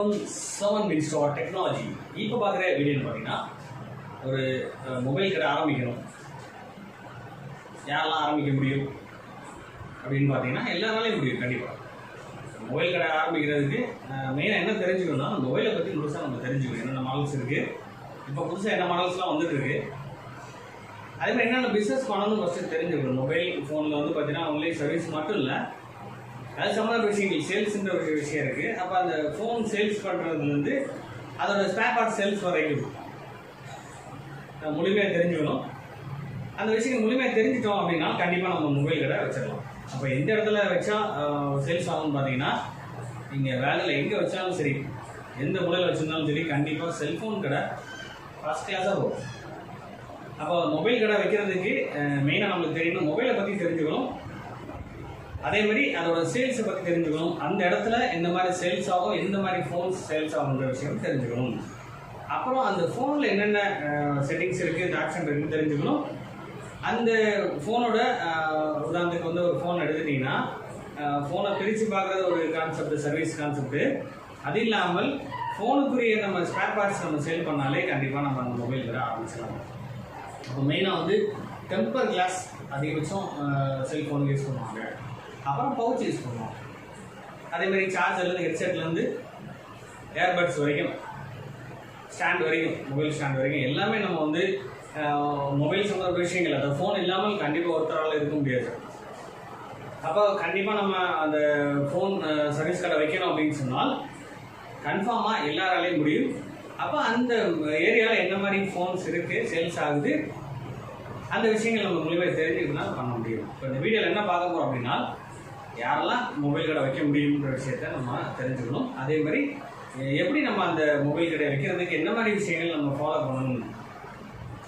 Seven minutes of technology இப்போ பார்க்குற வீடியோன்னு பார்த்தீங்கன்னா ஒரு மொபைல் கடை ஆரம்பிக்கணும். யாரெல்லாம் ஆரம்பிக்க முடியும்? அப்படின்னு பார்த்தீங்கன்னா எல்லாராலையும் முடியும் கண்டிப்பாக மொபைல் கடை ஆரம்பிக்கிறதுக்கு மெயினாக என்ன தெரிஞ்சுக்கணும்னா மொபைலை பற்றி முழுசாக நம்ம தெரிஞ்சுக்கணும். என்னென்ன மாடல்ஸ் இருக்குது இப்போ புதுசாக என்ன மாடல்ஸ்லாம் வந்துட்டுருக்கு அதே மாதிரி என்னென்ன பிஸ்னஸ் பண்ணணும்னு ஃபஸ்ட்டு தெரிஞ்சுக்கணும். மொபைல் ஃபோனில் வந்து பார்த்தீங்கன்னா ஒன்லி சர்வீஸ் மட்டும் இல்லை அது சம்மந்த விஷயங்கள் சேல்ஸ்ன்ற ஒரு விஷயம் இருக்குது அப்போ அந்த ஃபோன் சேல்ஸ் பண்ணுறதுலேருந்து அதோட ஸ்பேர் பார்ட் சேல்ஸ் வரைக்கும். முழுமையாக தெரிஞ்சுக்கணும். அந்த விஷயம் முழுமையாக தெரிஞ்சிட்டோம் அப்படின்னா கண்டிப்பாக நம்ம மொபைல் கடை வச்சிடலாம். அப்போ எந்த இடத்துல வச்சா சேல்ஸ் ஆகும்னு பார்த்தீங்கன்னா நீங்கள் வேலையில் எங்கே வச்சாலும் சரி எந்த மூலையில் வச்சுருந்தாலும் சரி கண்டிப்பாக செல்ஃபோன் கடை ஃபஸ்ட் கிளாஸாக போகும். அப்போ மொபைல் கடை வைக்கிறதுக்கு மெயினாக நம்மளுக்கு தெரியணும். மொபைலை பற்றி தெரிஞ்சுக்கணும். அதே மாதிரி அதோட சேல்ஸை பற்றி தெரிஞ்சுக்கணும். அந்த இடத்துல எந்த மாதிரி சேல்ஸ் ஆகும் எந்த மாதிரி ஃபோன்ஸ் சேல்ஸ் ஆகுன்ற விஷயம் தெரிஞ்சுக்கணும். அப்புறம் அந்த ஃபோனில் என்னென்ன செட்டிங்ஸ் இருக்குது ஆப்ஷன் இருக்குன்னு தெரிஞ்சுக்கணும். அந்த ஃபோனோட உதாரணத்துக்கு வந்து ஒரு ஃபோன் எடுத்துட்டிங்கன்னா ஃபோனை பிரித்து பார்க்குறது ஒரு கான்செப்ட் சர்வீஸ் கான்செப்ட்டு அது இல்லாமல் ஃபோனுக்குரிய நம்ம ஸ்பேர் பார்ட்ஸ் நம்ம சேல் பண்ணாலே கண்டிப்பாக நம்ம அந்த மொபைல் வர ஆரம்பிச்சிடலாம். அப்போ மெயினாக வந்து டெம்பர் கிளாஸ் அதிகபட்சம் செல்ஃபோனுக்கு யூஸ் பண்ணுவாங்க. அப்புறம் பவுச் யூஸ் பண்ணுவோம் அதே மாதிரி சார்ஜர்லேருந்து ஹெட்செட்லேருந்து ஏர்பட்ஸ் வரைக்கும் ஸ்டாண்ட் வரைக்கும் மொபைல் ஸ்டாண்ட் வரைக்கும் எல்லாமே நம்ம வந்து மொபைல் சம்மந்த விஷயங்கள் அந்த ஃபோன் இல்லாமல் கண்டிப்பாக ஒருத்தரால் இருக்க முடியாது. அப்போ கண்டிப்பாக நம்ம அந்த ஃபோன் சர்வீஸ் கடை வைக்கணும் அப்படின்னு சொன்னால் கன்ஃபார்மாக எல்லாராலையும் முடியும். அப்போ அந்த ஏரியாவில் என்ன மாதிரி ஃபோன்ஸ் இருக்குது சேல்ஸ் ஆகுது அந்த விஷயங்கள் நம்ம மூலியமாக தெரிஞ்சுக்கிட்டா பண்ண முடியும். இப்போ இந்த வீடியோவில் என்ன பார்க்க போகிறோம் அப்படின்னா யாரெல்லாம் மொபைல் கடை வைக்க முடியுன்ற விஷயத்த நம்ம தெரிஞ்சுக்கணும். அதே மாதிரி எப்படி நம்ம அந்த மொபைல் கடை வைக்கிறதுக்கு என்ன மாதிரி விஷயங்கள் நம்ம ஃபாலோ பண்ணணும்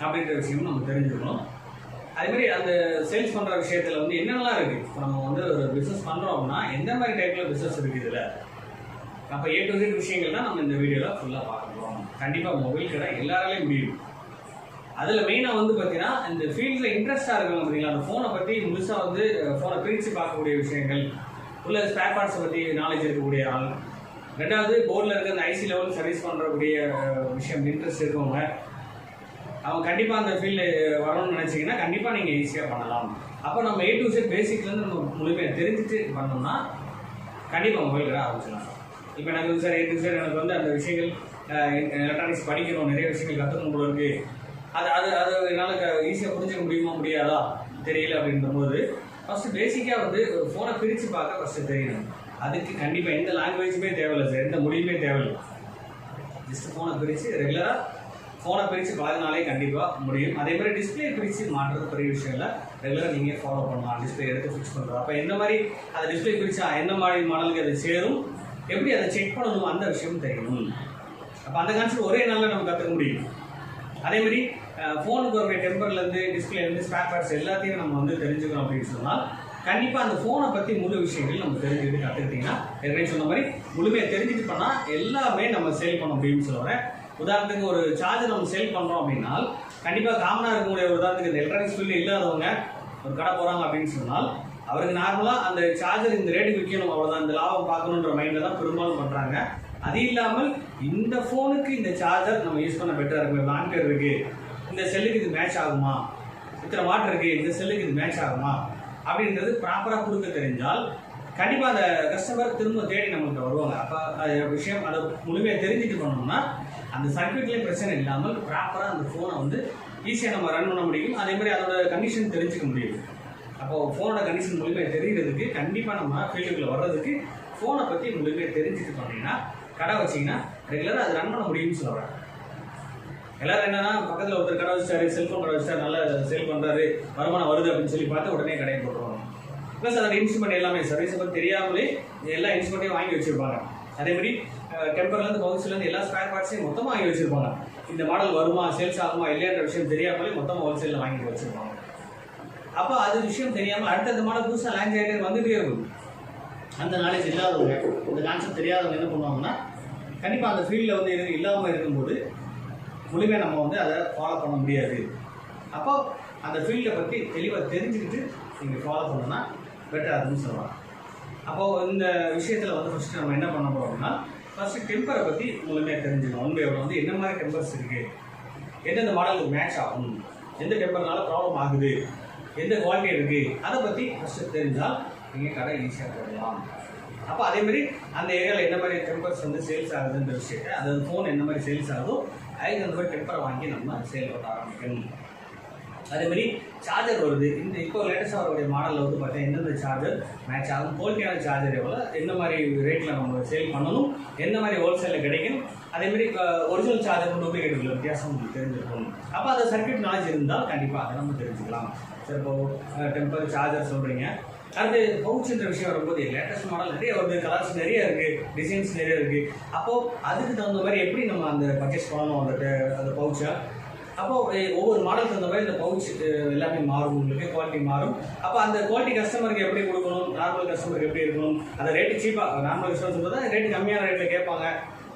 அப்படின்ற விஷயமும் நம்ம தெரிஞ்சுக்கணும். அதேமாதிரி அந்த சேல்ஸ் பண்ணுற விஷயத்தில் வந்து என்னென்னலாம் இருக்குது இப்போ நம்ம வந்து ஒரு பிஸ்னஸ் பண்ணுறோம் அப்படின்னா எந்த மாதிரி டைப்பில் பிஸ்னஸ் இருக்குது இதில்? அப்போ ஏ டு விஷயங்கள் தான் நம்ம இந்த வீடியோவில் ஃபுல்லாக பார்க்க போகிறோம் கண்டிப்பாக மொபைல் கடை எல்லாராலையும் முடியும். அதில் மெயினாக வந்து பார்த்தீங்கன்னா இந்த ஃபீல்டில் இன்ட்ரெஸ்டாக இருக்கணும் பார்த்தீங்களா அந்த ஃபோனை பற்றி முழுசாக வந்து ஃபோனை பிரித்து பார்க்கக்கூடிய விஷயங்கள் உள்ள ஸ்பேர் பார்ட்ஸை பற்றி நாலேஜ் இருக்கக்கூடிய ஆள். ரெண்டாவது போர்டில் இருக்க அந்த ஐசி லெவல் சர்வீஸ் பண்ணுறக்கூடிய விஷயம் இன்ட்ரெஸ்ட் இருக்கவங்க. அவங்க கண்டிப்பாக அந்த ஃபீல்டு வரணும்னு நினச்சிங்கன்னா கண்டிப்பாக நீங்கள் ஈஸியாக பண்ணலாம். அப்போ நம்ம ஏ டு செட் பேசிக்லேருந்து நம்ம முழுமையாக தெரிஞ்சுட்டு பண்ணோம்னா கண்டிப்பாக மொபைல் கடை ஆரம்பிச்சிடலாம். இப்போ எனக்கு வந்து சார் ஏ டு சார் எனக்கு வந்து அந்த விஷயங்கள் எலக்ட்ரானிக்ஸ் படிக்கணும் நிறைய விஷயங்கள் கற்றுக்கணும் போல இருக்குது அது அது அது என்னால் ஈஸியாக புரிஞ்சுக்க முடியுமா முடியாதா? தெரியல அப்படின்றபோது ஃபஸ்ட்டு பேசிக்காக வந்து ஒரு ஃபோனை பிரித்து பார்க்க ஃபஸ்ட்டு தெரியணும். அதுக்கு கண்டிப்பாக எந்த லாங்குவேஜுமே தேவையில்லை சார் எந்த மொழியுமே தேவையில்லை. ஜஸ்ட் ஃபோனை பிரித்து ரெகுலராக ஃபோனை பிரித்து பழகினாலே கண்டிப்பாக முடியும். அதே மாதிரி டிஸ்பிளே பிரித்து மாற்றுறது பெரிய விஷயம் இல்லை. ரெகுலராக நீங்கள் ஃபாலோ பண்ணலாம் டிஸ்பிளே எடுத்து ஃபிக்ஸ் பண்ணுறது அப்போ எந்த மாதிரி அதை டிஸ்பிளே பிரித்தா எந்த மாதிரி மாடலுக்கு அது சேரும்? எப்படி அதை செக் பண்ணணும்? அந்த விஷயம் தெரியணும். அப்போ அந்த கான்செப்ட் ஒரே நாளில் நம்ம கற்றுக்க முடியும். அதே மாதிரி ஃபோனுக்கு வர டெம்பர்லேருந்து டிஸ்பிளேலேருந்து ஸ்பேர் பார்ட்ஸ் எல்லாத்தையும் நம்ம வந்து தெரிஞ்சுக்கணும் அப்படின்னு சொன்னால் கண்டிப்பாக அந்த ஃபோனை பற்றி முழு விஷயங்கள் நம்ம தெரிஞ்சுக்கிட்டு கற்றுக்கிட்டிங்கன்னா ஏற்கனவே சொன்ன மாதிரி முழுமையாக தெரிஞ்சுட்டு பண்ணால் எல்லாமே நம்ம சேல் பண்ண முடியும்னு சொல்லுவேன் உதாரணத்துக்கு ஒரு சார்ஜர் நம்ம சேல் பண்ணுறோம் அப்படின்னா கண்டிப்பாக காமனாக இருக்கக்கூடிய ஒரு உதாரணத்துக்கு இந்த எலக்ட்ரானிக்ஸ் ஃபீல்டு இல்லாதவங்க ஒரு கடை போகிறாங்க அப்படின்னு சொன்னால் அவருக்கு நார்மலாக அந்த சார்ஜர் இந்த ரேட்டுக்கு விற்கணும் அவ்வளோதான் இந்த லாபம் பார்க்கணுன்ற மைண்டில் தான் பெரும்பாலும் பண்ணுறாங்க அது இல்லாமல் இந்த ஃபோனுக்கு இந்த சார்ஜர் நம்ம யூஸ் பண்ண பெட்டராக இருக்கும் ஆம்பியர் இருக்குது இந்த செல்லுக்கு இது மேட்ச் ஆகுமா? இத்தனை வாட் இருக்குது இந்த செல்லுக்கு இது மேட்ச் ஆகுமா? அப்படின்றது ப்ராப்பராக கொடுக்க தெரிஞ்சால் கண்டிப்பாக அந்த கஸ்டமர் திரும்ப தேடி நம்மள்கிட்ட வருவாங்க. அப்போ அது விஷயம் அதை முழுமையாக தெரிஞ்சுட்டு பண்ணோம்னா அந்த சர்க்கியூட்லேயும் பிரச்சனை இல்லாமல் ப்ராப்பராக அந்த ஃபோனை வந்து ஈஸியாக நம்ம ரன் பண்ண முடியும். அதே மாதிரி அதோட கண்டிஷன் தெரிஞ்சுக்க முடியும். அப்போது ஃபோனோட கண்டிஷன் முழுமையாக தெரிகிறதுக்கு கண்டிப்பாக நம்ம ஃபீல்டுக்குள்ளே வர்றதுக்கு ஃபோனை பற்றி முழுமையாக தெரிஞ்சுட்டு பண்ணீங்கன்னா கடை வச்சிங்கன்னா ரெகுலராக அது ரன் பண்ண முடியும்னு சொல்கிறேன் எல்லாரும் என்னன்னா பக்கத்தில் ஒருத்தர் கடை வச்சாரு செல்ஃபோன் கடை வச்சாரு நல்லா சேல் பண்ணுறாரு வருமானம் வருது அப்படின்னு சொல்லி பார்த்து உடனே கடையை போட்டுருவாங்க. ப்ளஸ் அதோட இன்ஸ்ட்ருமெண்ட் எல்லாமே சர்வீஸை பற்றி தெரியாமலே எல்லா இன்ஸ்ட்ருமெண்ட்டையும் வாங்கி வச்சிருப்பாங்க. அதே மாதிரி டெம்பர்லேருந்து பவுச்சிலேருந்து எல்லா ஸ்பேர் பார்ட்ஸையும் மொத்தமாக வாங்கி வச்சிருப்பாங்க. இந்த மாடல் வருமா சேல்ஸ் ஆகுமா இல்லையான்ற விஷயம் தெரியாமலே மொத்தமாக ஹோல்சேலில் வாங்கி வச்சிருப்பாங்க. அப்போ அது விஷயம் தெரியாமல் அடுத்தடுத்த மாடல் புதுசாக லான்ச் ஆகிட்டே வந்துகிட்டே இருக்கும். அந்த நாலேஜ் இல்லாதவங்க இந்த கான்செப்ட் தெரியாதவங்க என்ன பண்ணுவாங்கன்னா கண்டிப்பாக அந்த ஃபீல்டில் வந்து எதுவும் இல்லாமல் இருக்கும்போது முழுமையாக நம்ம வந்து அதை ஃபாலோ பண்ண முடியாது. அப்போ அந்த ஃபீல்டை பற்றி தெளிவாக தெரிஞ்சுக்கிட்டு நீங்கள் ஃபாலோ பண்ணணும்னா பெட்டர் அதுன்னு சொல்லலாம். அப்போது இந்த விஷயத்தில் வந்து ஃபஸ்ட்டு நம்ம என்ன பண்ண போகிறோம் அப்படின்னா டெம்பரை பற்றி முழுமையாக தெரிஞ்சுக்கணும். ஒன் பை ஒன் வந்து என்ன மாதிரி டெம்பர்ஸ் இருக்குது எந்தெந்த மாடலுக்கு மேட்ச் ஆகும்? எந்த டெம்பர்னால ப்ராப்ளம் ஆகுது? எந்த குவாலிட்டி இருக்குது அதை பற்றி ஃபஸ்ட்டு தெரிஞ்சால் நீங்கள் கடை ஈஸியாக போடலாம். அப்போ அதே மாதிரி அந்த ஏரியாவில் என்ன மாதிரி டெம்பர்ஸ் வந்து சேல்ஸ் ஆகுதுன்ற விஷயத்தை அதாவது ஃபோன் என்ன மாதிரி சேல்ஸ் ஆகுதோ அதுக்கு அந்த மாதிரி டெம்பரை வாங்கி நம்ம சேல் பண்ண ஆரம்பிக்கணும். அதே மாதிரி சார்ஜர் வருது. இந்த இப்போ லேட்டஸ்ட்டாக வரக்கூடிய மாடலில் வந்து பார்த்தீங்கன்னா எந்தெந்த சார்ஜர் மேட்ச் ஆகும் குவாலிட்டியான சார்ஜர் எவ்வளோ எந்த மாதிரி ரேட்டில் நம்ம சேல் பண்ணணும் எந்த மாதிரி ஹோல்சேலில் கிடைக்கும் அதே மாதிரி ஒரிஜினல் சார்ஜர் டூப்ளிகேட் உள்ள வித்தியாசம் உங்களுக்கு தெரிஞ்சிருக்கணும் அப்போ அந்த சர்க்கியூட் நாலேஜ் இருந்தால் கண்டிப்பாக அதை நம்ம தெரிஞ்சுக்கலாம். சரி இப்போ டெம்பர் சார்ஜர் சொல்கிறீங்க அது பவுச்சுன்ற விஷயம் வரும்போது லேட்டஸ்ட் மாடல் நிறைய வருது கலர்ஸ் நிறைய இருக்குது டிசைன்ஸ் நிறைய இருக்குது அப்போது அதுக்கு தகுந்த மாதிரி எப்படி நம்ம அந்த பர்ச்சேஸ் பண்ணணும் அந்த அந்த பவுச்சை அப்போ ஒவ்வொரு மாடலுக்கு தகுந்த மாதிரி இந்த பவுச் எல்லாமே மாறும் உங்களுக்கு குவாலிட்டி மாறும். அப்போ அந்த குவாலிட்டி கஸ்டமருக்கு எப்படி கொடுக்கணும் நார்மல் கஸ்டமருக்கு எப்படி இருக்கணும் அந்த ரேட்டு சீப்பாக நார்மல் கஸ்டமர் சொல்றது ரேட்டு கம்மியான ரேட்டில் கேட்பாங்க.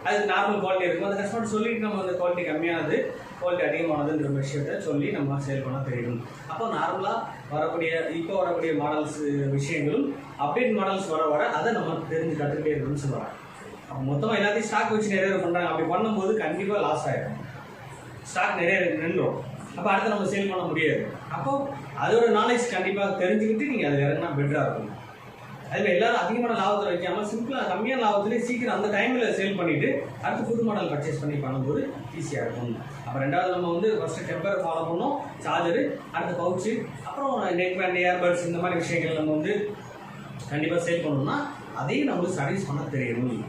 அது நார்மல் குவாலிட்டி இருக்கும். அந்த கஸ்டமர் சொல்லிட்டு நம்ம அந்த குவாலிட்டி கம்மியானது குவாலிட்டி அதிகமானதுன்ற விஷயத்த சொல்லி நம்ம சேல் பண்ண தெரியணும் அப்போ நார்மலாக வரக்கூடிய இப்போ வரக்கூடிய மாடல்ஸ் விஷயங்களும் அப்டேட் மாடல்ஸ் வர வர அதை நம்ம தெரிஞ்சு கற்றுக்கிட்டே இருக்கணும்னு சொல்லுவாங்க அப்போ மொத்தமாக எல்லாத்தையும் ஸ்டாக் வச்சு நிறைய பேர் பண்ணுறாங்க அப்படி பண்ணும்போது கண்டிப்பாக லாஸ் ஆகிடும் ஸ்டாக் நிறைய நின்றோம். அப்போ அடுத்து நம்ம சேல் பண்ண முடியாது. அப்போ அதோட நாலேஜ் கண்டிப்பாக தெரிஞ்சுக்கிட்டு நீங்கள் அது இறங்கினா பெட்டராக இருக்கும். அதில் எல்லாரும் அதிகமான லாபத்தில் வைக்காம சிம்பிளாக கம்மியான லாபத்திலே சீக்கிரம் அந்த டைமில் சேல் பண்ணிவிட்டு அடுத்து புது மாடல் பர்ச்சேஸ் பண்ணி பண்ணும்போது ஈஸியாக இருக்கும். அப்போ ரெண்டாவது நம்ம வந்து ஃபஸ்ட்டு டெம்பரை ஃபாலோ பண்ணோம் சார்ஜரு அடுத்து பவுச்சு அப்புறம் நெக் பேண்ட் இயர்பட்ஸ் இந்த மாதிரி விஷயங்கள் நம்ம வந்து கண்டிப்பாக சேல் பண்ணோம்னா அதையும் நம்மளுக்கு சர்வீஸ் பண்ண தெரியணும்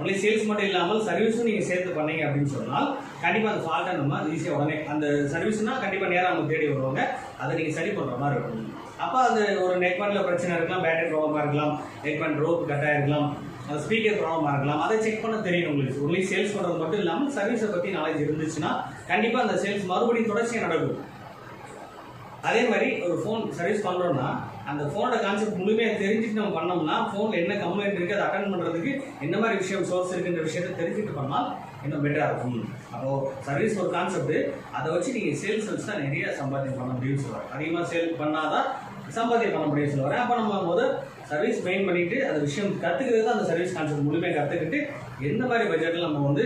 ஒன்லி சேல்ஸ் மட்டும் இல்லாமல் சர்வீஸும் நீங்கள் சேர்த்து பண்ணீங்க அப்படின்னு சொன்னால் கண்டிப்பாக அந்த ஃபால்ட்டை நம்ம ஈஸியாக உடனே அந்த சர்வீஸ்னால் கண்டிப்பாக நேராக அவங்க தேடி வருவாங்க. அதை நீங்கள் சரி பண்ணுற மாதிரி இருக்கும் அப்போ அந்த ஒரு நெக்பண்டில் பிரச்சனை இருக்கலாம் பேட்டரி ப்ராப்ளமாக இருக்கலாம் நெக்பண்ட் ரோப் கட்டாக இருக்கலாம் அந்த ஸ்பீக்கர் ப்ராப்ளமாக இருக்கலாம் அதை செக் பண்ண தெரியும் உங்களுக்கு. ஒன்லி சேல்ஸ் பண்ணுறது மட்டும் இல்லாமல் சர்வீஸை பற்றி நாலேஜ் இருந்துச்சுன்னா கண்டிப்பாக அந்த சேல்ஸ் மறுபடியும் தொடர்ச்சியாக நடக்கும். அதே மாதிரி ஒரு ஃபோன் சர்வீஸ் பண்ணுறோம்னா அந்த ஃபோனோட கான்செப்ட் முழுமையாக தெரிஞ்சுட்டு நம்ம பண்ணோம்னா ஃபோனில் என்ன கம்ப்ளைண்ட் இருக்குது அதை அட்டன் பண்ணுறதுக்கு என்ன மாதிரி விஷயம் சோர்ஸ் இருக்குன்ற விஷயத்தை தெரிஞ்சுட்டு பண்ணால் இன்னும் பெட்டராக இருக்கும். அப்போது சர்வீஸ் ஒரு கான்செப்ட் அதை வச்சு நீங்கள் சேல்ஸ் வச்சு தான் நிறைய சம்பாத்தியம் பண்ண முடியும்னு சொல்லுவாங்க அதிகமாக சேல் பண்ணாதான் சம்பாத்தியம் பண்ண முடியும்னு சொல்லுவாங்க அப்போ நம்ம முதல் சர்வீஸ் மெயின் பண்ணிட்டு அந்த விஷயம் கற்றுக்கிறது அந்த சர்வீஸ் கான்செப்ட் முழுமையாக கற்றுக்கிட்டு எந்த மாதிரி பட்ஜெட்டில் நம்ம வந்து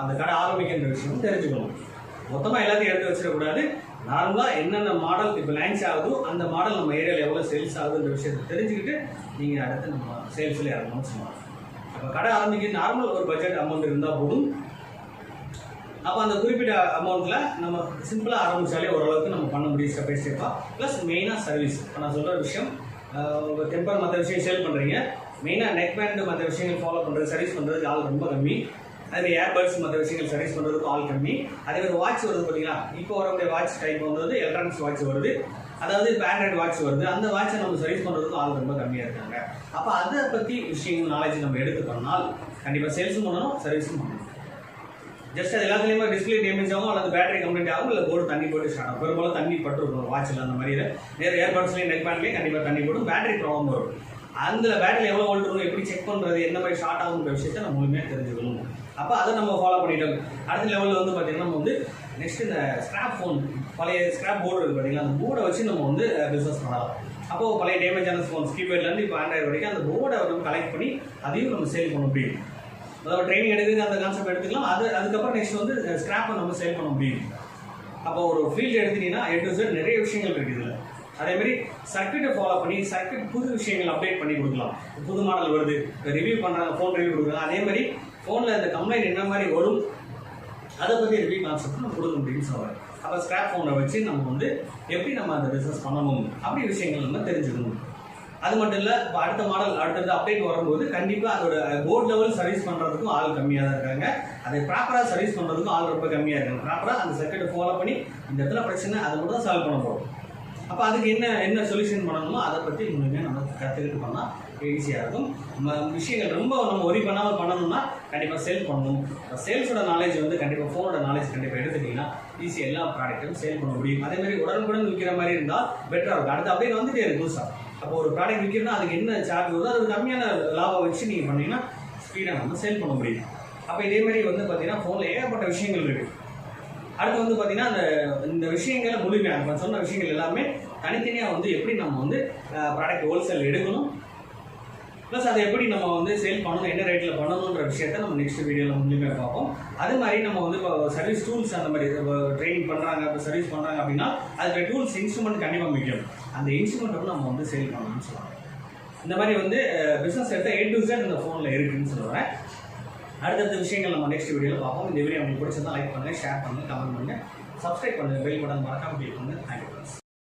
அந்த கடை ஆரம்பிக்கின்ற விஷயம் தெரிஞ்சுக்கணும். மொத்தமாக எல்லாத்தையும் எடுத்து வச்சிடக்கூடாது. நார்மலாக என்னென்ன மாடல் இப்போ லான்ச் ஆகுதோ அந்த மாடல் நம்ம ஏரியாவில் எவ்வளோ சேல்ஸ் ஆகுதுன்ற விஷயத்தை தெரிஞ்சுக்கிட்டு நீங்கள் அடுத்து நம்ம சேல்ஸில் இறங்கணும்னு சொன்னாங்க. அப்போ கடை ஆரம்பிக்க நார்மல் ஒரு பட்ஜெட் அமௌண்ட் இருந்தால் போதும். அப்போ அந்த குறிப்பிட்ட அமௌண்ட்டில் நம்ம சிம்பிளாக ஆரம்பித்தாலே ஓரளவுக்கு நம்ம பண்ண முடியும் ஸ்டெப் பை ஸ்டெப்பாக ப்ளஸ் மெயினாக சர்வீஸ் இப்போ நான் சொல்கிற விஷயம் டெம்பர் மற்ற விஷயம் சேல் பண்ணுறீங்க மெயினாக நெக் பேண்ட் மற்ற விஷயங்கள் ஃபாலோ பண்ணுறது சர்வீஸ் பண்ணுறதுக்கு ஆள் ரொம்ப கம்மி. அதே ஏர்பட்ஸ் மற்ற விஷயங்கள் சர்வீஸ் பண்ணுறதுக்கு ஆள் கம்மி. அதே மாதிரி வாட்ச் வருது பார்த்தீங்களா? இப்போ வரக்கூடிய வாட்ச் டைப் வந்து எலக்ட்ரானிக்ஸ் வாட்ச் வருது. அதாவது இப்போ ஆண்ட்ராய்டு வாட்ச் வருது. அந்த வாட்சை நம்ம சர்வீஸ் பண்ணுறதுக்கு ஆள் ரொம்ப கம்மியாக இருக்காங்க. அப்போ அதை பற்றி விஷயங்கள் நாலேஜ் நம்ம எடுத்துக்கணும்னால் கண்டிப்பாக சேல்ஸும் பண்ணணும் சர்வீஸும் பண்ணணும். ஜஸ்ட் அது எல்லாத்துலேயுமே டிஸ்பிளே டேமேஜ் ஆகும் அல்லது பேட்டரி கம்ப்ளைண்ட் ஆகும் இல்லை போர்டு தண்ணி போட்டு ஸ்டார்ட் ஆகும். பெரும்பாலும் தண்ணி பட்டு இருக்கும் வாட்சில் அந்த மாதிரி வேறு ஏர்பட்ஸ்லேயும் நெக் பேண்ட்லேயும் கண்டிப்பாக தண்ணி போடும். பேட்டரி ப்ராப்ளம் வரும். அந்த பேட்டரி எவ்வளோ ஓல்ட் இருக்கும் எப்படி செக் பண்ணுறது என்ன மாதிரி ஷார்ட் ஆகுங்கிற விஷயத்தை நம்ம முழுமையாக தெரிஞ்சுக்கணும். அப்போ அதை நம்ம ஃபாலோ பண்ணிட்டோம். அடுத்த லெவலில் வந்து பார்த்தீங்கன்னா நம்ம வந்து நெக்ஸ்ட் இந்த ஸ்கிராப் ஃபோன் பழைய ஸ்கிராப் போர்டு இருக்குது பார்த்தீங்களா அந்த போர்டை வச்சு நம்ம வந்து பிஸ்னஸ் பண்ணலாம். அப்போது பழைய டேமேஜான ஃபோன் கீபேட்லேருந்து இப்போ ஆண்ட்ராய்டு வரைக்கும் அந்த போர்டை நம்ம கலெக்ட் பண்ணி அதையும் நம்ம சேல் பண்ண முடியும். அதாவது ட்ரைனிங் எடுக்கிறது அந்த கான்செப்ட் எடுத்துக்கலாம். அது அதுக்கப்புறம் நெக்ஸ்ட் வந்து ஸ்கிராப்பை நம்ம சேல் பண்ண முடியும். அப்போ ஒரு ஃபீல்டு எடுத்துட்டீங்கன்னா எட்டு டு நிறைய விஷயங்கள் இருக்குது இதில். அதேமாதிரி சர்க்கியூட்டை ஃபாலோ பண்ணி சர்க்கியூட் புது விஷயங்கள் அப்டேட் பண்ணி கொடுக்கலாம். புது மாடல் வருது ரிவ்யூ பண்ணுறாங்க ஃபோன் ரிவ்யூ கொடுக்குறாங்க. அதே மாதிரி ஃபோனில் இந்த கம்ப்ளைண்ட் என்ன மாதிரி வரும் அதை பற்றி ரிவ்யூ கான்செப்ட் நம்ம கொடுக்க முடியும்னு சொல்லுவாங்க. அப்போ ஸ்கிராப் ஃபோனை வச்சு நம்ம வந்து எப்படி நம்ம அந்த பிஸ்னஸ் பண்ணணும் அப்படி விஷயங்கள் நம்ம தெரிஞ்சுக்கணும். அது மட்டும் இல்லை இப்போ அடுத்த மாடல் அடுத்தது அப்டேட் வரும்போது கண்டிப்பாக அதோட போர்ட் லெவல் சர்வீஸ் பண்ணுறதுக்கும் ஆள் கம்மியாக தான் இருக்காங்க. அதை ப்ராப்பராக சர்வீஸ் பண்ணுறதுக்கும் ஆள் ரொம்ப கம்மியாக இருக்காங்க. ப்ராப்பராக அந்த சர்க்கியூட்டை ஃபாலோ பண்ணி இந்த இடத்துல பிரச்சனை அதை மட்டும் தான் சால்வ் பண்ண போகிறோம் அப்போ அதுக்கு என்ன என்ன சொல்யூஷன் பண்ணணுமோ அதை பற்றி முழுமையாக நம்ம கற்றுக்கிட்டு பண்ணால் ஈஸியாக இருக்கும். நம்ம விஷயங்கள் ரொம்ப நம்ம ஒரி பண்ணாமல் பண்ணணும்னா கண்டிப்பாக சேல் பண்ணணும். சேல்ஸோட நாலேஜ் வந்து கண்டிப்பாக ஃபோனோட நாலேஜ் கண்டிப்பாக எடுத்துக்கிட்டிங்கன்னா ஈஸியாக எல்லா ப்ராடக்ட்டும் சேல் பண்ண முடியும். அதே மாதிரி உடனுக்குடன் விற்கிற மாதிரி இருந்தால் பெட்டராக இருக்கும். அடுத்து அப்படியே வந்துட்டே இருக்கும் புதுசாக அப்போ ஒரு ப்ராடக்ட் விற்கிறதுனா அதுக்கு என்ன சார்ஜ் வருதோ அது கம்மியான லாபம் வச்சு நீங்கள் பண்ணிங்கன்னா ஸ்பீடாக நம்ம சேல் பண்ண முடியும். அப்போ இதே மாதிரி வந்து பார்த்தீங்கன்னா ஃபோனில் ஏகப்பட்ட விஷயங்கள் இருக்குது அடுத்து வந்து பார்த்தீங்கன்னா அந்த இந்த விஷயங்களை முழுமையாக நம்ம சொன்ன விஷயங்கள் எல்லாமே தனித்தனியாக வந்து எப்படி நம்ம வந்து ப்ராடக்ட் ஹோல்சேல் எடுக்கணும்? ப்ளஸ் அதை எப்படி நம்ம வந்து சேல் பண்ணணும் என்ன ரேட்டில் பண்ணணுன்ற விஷயத்த நம்ம நெக்ஸ்ட் வீடியோவில் முழுமையாக பார்ப்போம். அது மாதிரி நம்ம வந்து இப்போ சர்வீஸ் டூல்ஸ் அந்த மாதிரி ட்ரைனிங் பண்ணுறாங்க இப்போ சர்வீஸ் பண்ணுறாங்க அப்படின்னா அதுக்கு டூல்ஸ் இன்ஸ்ட்ருமெண்ட் கண்டிப்பாக முக்கியம். அந்த இன்ஸ்ட்ருமெண்ட் வந்து நம்ம வந்து சேல் பண்ணணும்னு சொல்லுவாங்க. இந்த மாதிரி வந்து பிஸ்னஸ் எடுத்தால் ஏ டு இந்த ஃபோனில் இருக்குன்னு சொல்லுவேன். அடுத்தடுத்த விஷயங்கள் நம்ம நெக்ஸ்ட் வீடியோவில் பார்ப்போம். இந்த வீடியோ உங்களுக்கு பிடிச்சிருந்தா லைக் பண்ணுங்கள் ஷேர் பண்ணுங்கள் கமெண்ட் பண்ணுங்கள் சப்ஸ்கிரைப் பண்ணுங்கள் பெல் பட்டன் மறக்காமல் கிளிக் பண்ணுங்கள் தேங்க்யூ